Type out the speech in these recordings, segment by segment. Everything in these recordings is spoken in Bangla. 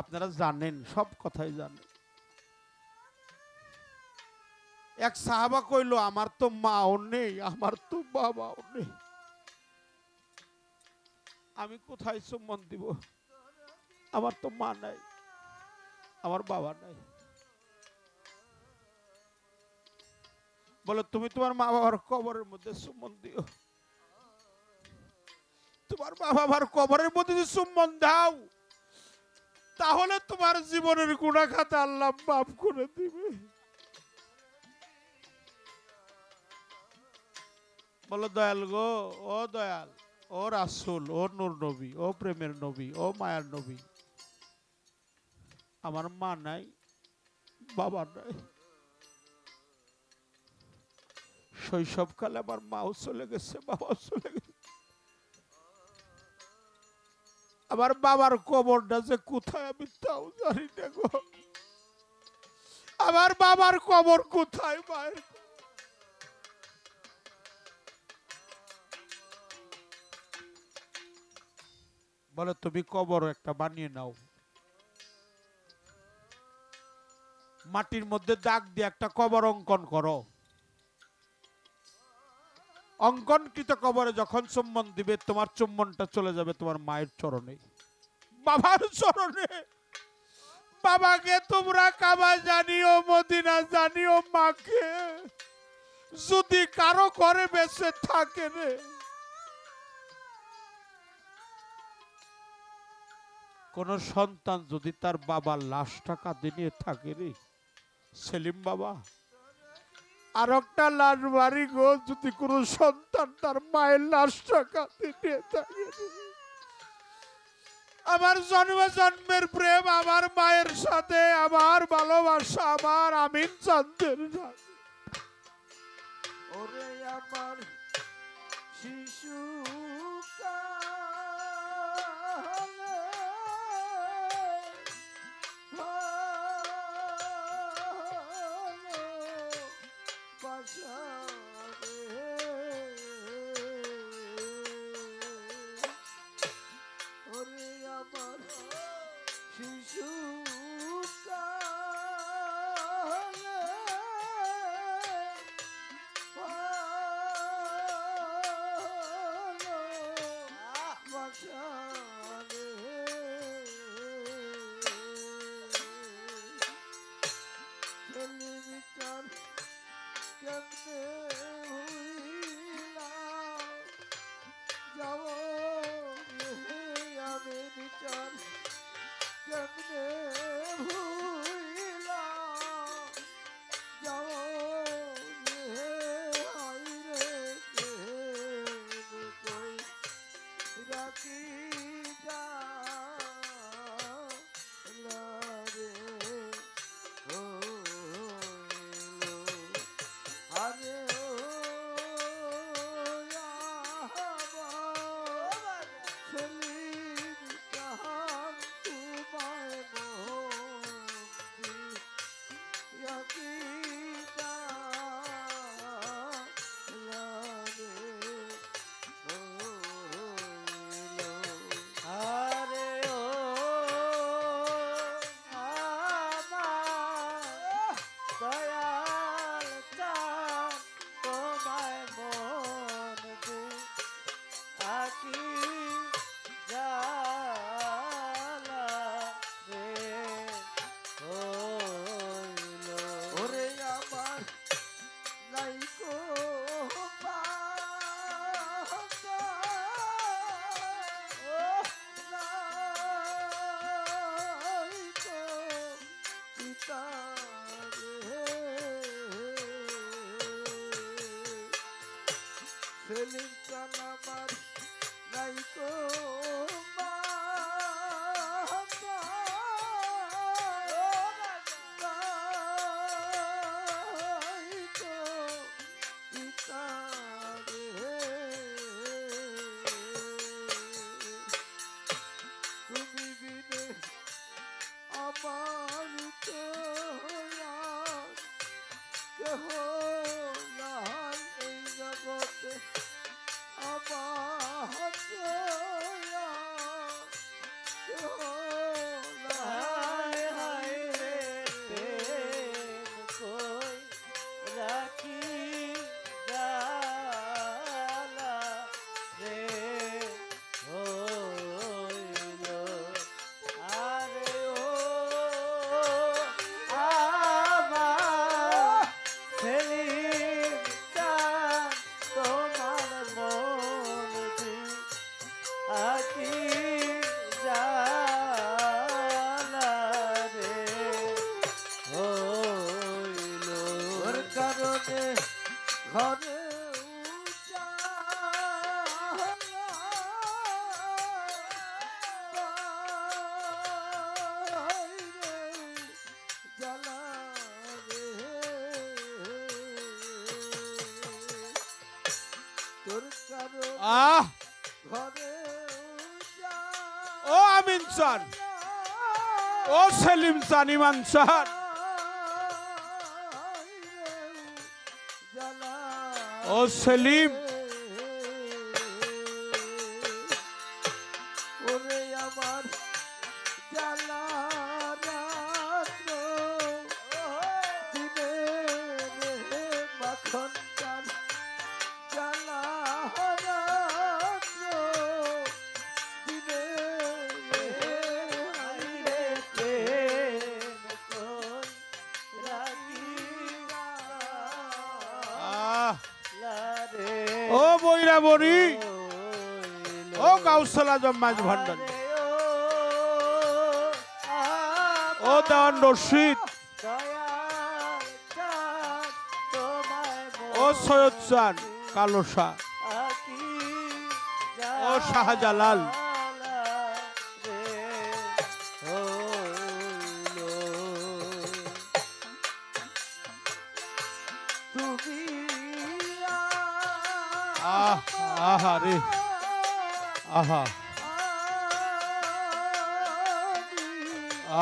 আপনারা জানেন, সব কথাই জানেন। এক সাহাবা কইলো, আমার তো মাও নেই, আমার তো বাবাও নেই। আমি কোথায় সম্মান দিব? আমার তো মা নাই, আমার বাবা নাই। বলে, তুমি তোমার মা বাবার কবরের মধ্যে সুমন দিও। তোমার মা বাবার কবরের মধ্যে যদি সুমন দাও তাহলে তোমার জীবনের গুণা খাতা আল্লাহ মাফ করে দিবে। বলো, দয়াল গো, ও দয়াল, ও রাসুল, ও নূর নবী, ও প্রেমের নবী, ও মায়ার নবী, আমার মা নাই, বাবা নাই। শৈশবকালে আমার মাও চলে গেছে, বাবাও চলে গেছে। আমার বাবার কবরটা যে কোথায় আমি তাও জানি গো। আমার বাবার কবর কোথায়, মায়ের বলে, তুমি কবর একটা বানিয়ে নাও। মাটির মধ্যে দাগ দিয়ে একটা কবর অঙ্কন করো। অঙ্কনকৃত কবরে যখন চুম্বন দিবে, তোমার চুম্বনটা চলে যাবে তোমার মায়ের চরণে। বাবার চরণে। বাবাকে তোমরা কাবা জানিও, মদিনা জানিও মাকে। যদি কারও করে বেঁচে থাকে রে। কোন সন্তান যদি তার বাবার লাশটা কাঁদে নিয়ে থাকে রে, সেলিম বাবা আর একটা লাশ বাড়ি গো, যদি কোনো সন্তান তার মায়ের লাশ কাঁদে নিয়ে থাকে আমার জন্ম জন্মের প্রেম আমার মায়ের সাথে, আমার ভালোবাসা, আমার আমিন চান্দের সাথে। আমার পিতা রে সেলিম চান আমার নাইকো মাতা। हो আহ! ও আমিন স্যার। ও সেলিম সান ইমান স্যার। ও সেলিম। বড়ি ও কৌশলা জম্মাজ ভণ্ডন ও দেওয়ান রশিদ। ও সৈয়দ চান কালো শাহ। ও শাহজালাল। আহা রে আহা।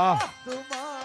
আহ। তোমার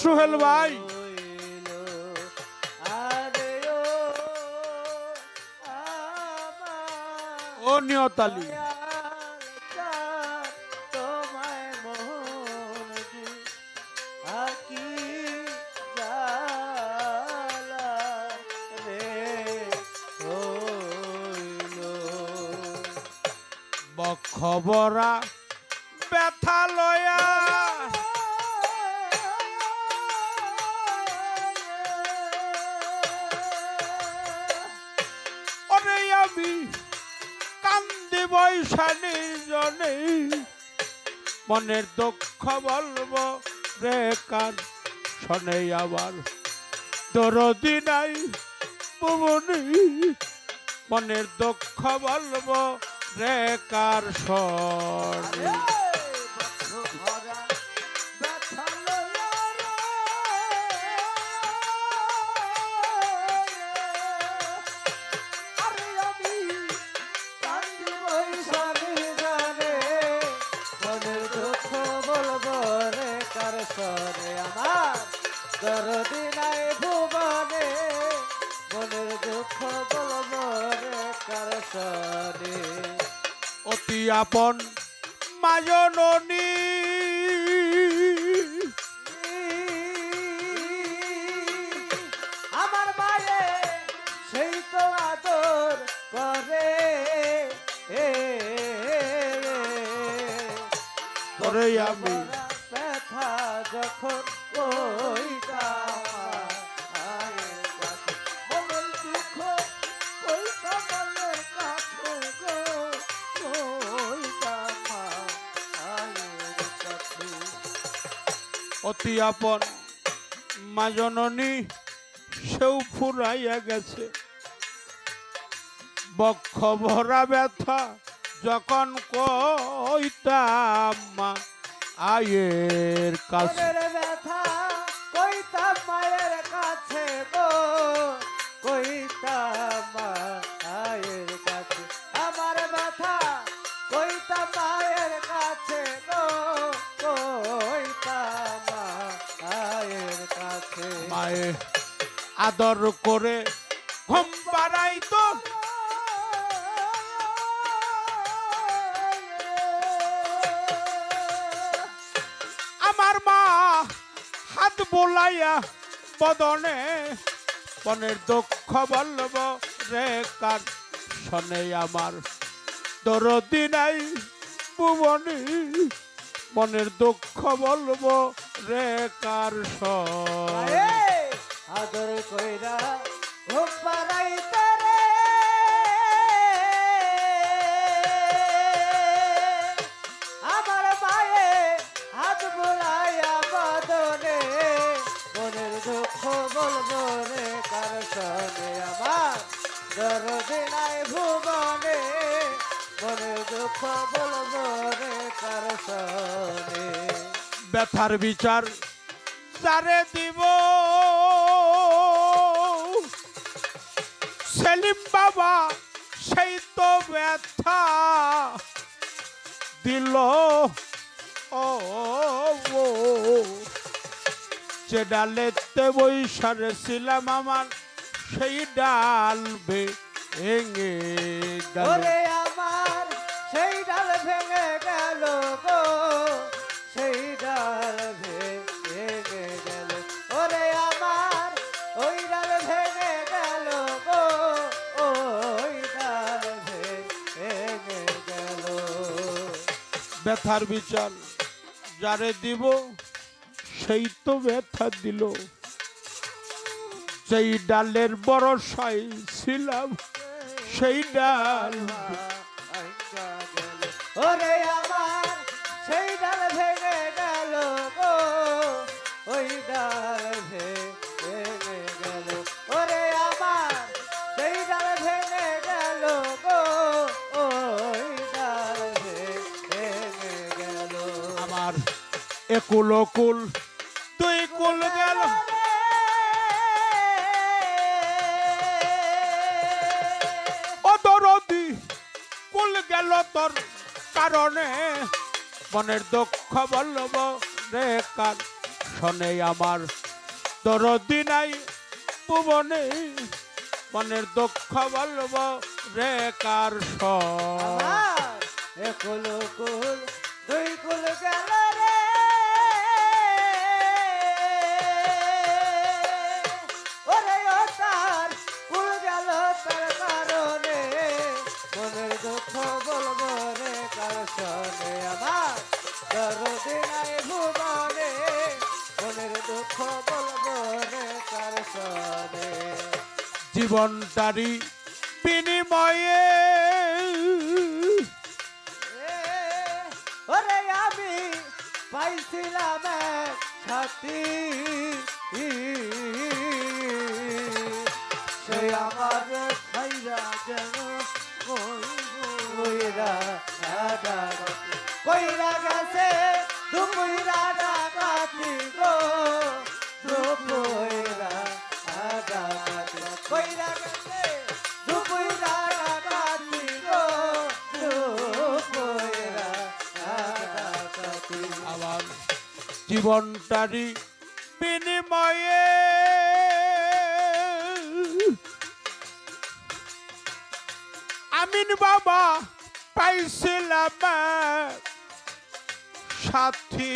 সুহেল ভাই। ও নিয়তালি তোমায় দি আকি জালা রে হইল বখবরা ব্যথা লয়া আমি কান্দি বৈশানী জনে মনের দুঃখ বলব রে কান শোনে আবার। দরদি নাই বুবনি, মনের দুঃখ বলব রে কার শনি। আপন মাজননী আমার মায়ে সেই তো আদর করে। আমি। ব্যথা যখন ওইটা অতি আপন সেও ফুরাইয়া গেছে। বক্ষ ভরা ব্যথা যখন কইতাম মা, আয়ের কাছে। ব্যথা কইতাম মায়ের কাছে গো মায়ের কাছে। আমার ব্যথা কইতাম মায়ের কাছে গো, কইতাম কাছে মায়ে আদর করে ঘুম পাড়াই তো। আমার মা হাত বোলাইয়া বদনে মনের দুঃখ বলব রে কার শনে আমার দরদি নাই ভুবনি। মনের দুঃখ বলব রে কার শন আদর কইরা ঘুম পাড়াইতে রে। আমার মায়ে হাত বুলাইয়া বদনে মনের দুঃখ বলব রে, কার সনে আমার দরদি নাই ভুবনে? মনের দুঃখ বলব রে, কার সনে ব্যথার বিচার যারে দিব। সেলিম বাবা, সেই তো ব্যথা দিল। ও যে ডালেতে বৈশারে ছিলাম আমার, সেই ডাল ভেঙে গেল। ব্যথার বিচার। যারে দিব, সেই তো ব্যথা দিল। সেই ডালের বড় ছিলাম, সেই ডাল। ওরে আমার একুল কুল দুই কুল গেল। অদরদি কুল গেল তোর কারণে। মনের দুঃখ বলব রে কার শোনে আমার দরদি নাই ভুবনে মনের দুঃখ বলব রে কার একুল কুল দুই কুল গেল। জীবনটারি বিনিময়ে। ওরে আমি পাইছিলাম সাথী সে আমার খাইরা যেন কইরা কইরা জীবনটারি বিনিময়ে। আমিন বাবা, পাইছিলাম সাথী।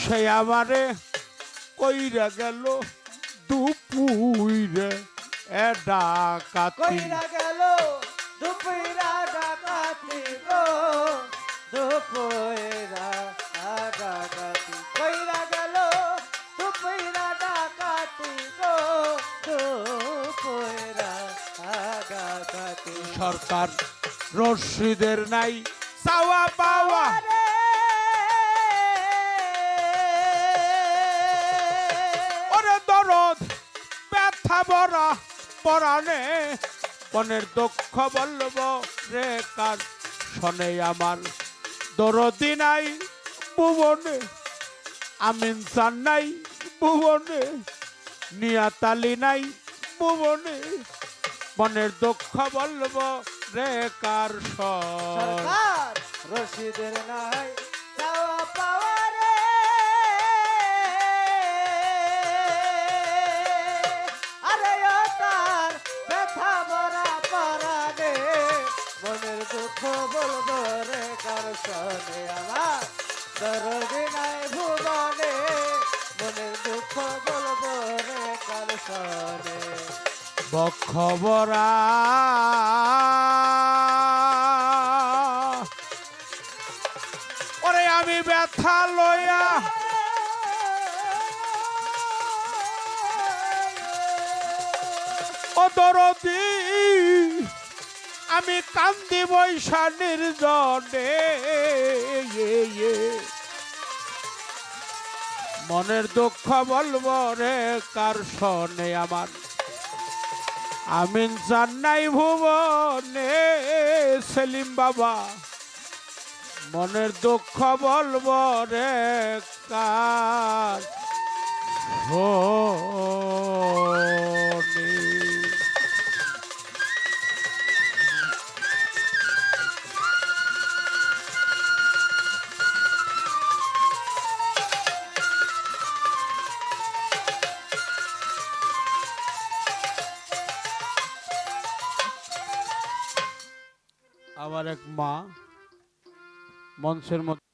সে আমারে কইরা গেল দুপুইরে এ ডাকাতি। কইরা গেল ডাকাতি কইরা গেল দুপুইরা ডাকাতি গো দুপুইরা ডাকাতি সরকার রশিদের নাই চাওয়া পাওয়া। ওরে দরদ ব্যথা বড়া পরাণে। মনের দুঃখ বলব রে কার শনে আমার দরদি নাই ভুবনে আমিন সান নাই ভুবনে নিয়াতালি নাই ভুবনে মনের দুঃখ বলব রে কার সরকার নাই চাওয়া পাওয়া আরে তার ব্যথা ভরা পরাগে মনের দুঃখ সনে আমার দরদি নাই ভুবনে মনের দুঃখ বলব রে কার সনে বক্ষবরা ওরে আমি ব্যথা লইয়া ও দরদি আমি কান্দি বৈশা নির্জনে। মনের দুঃখ বলব রে, কার শনে আমার? আমিন চান্নাই ভুবনে সেলিম বাবা। মনের দুঃখ বলব রে, কার শোনে। এক মা মঞ্চের মধ্যে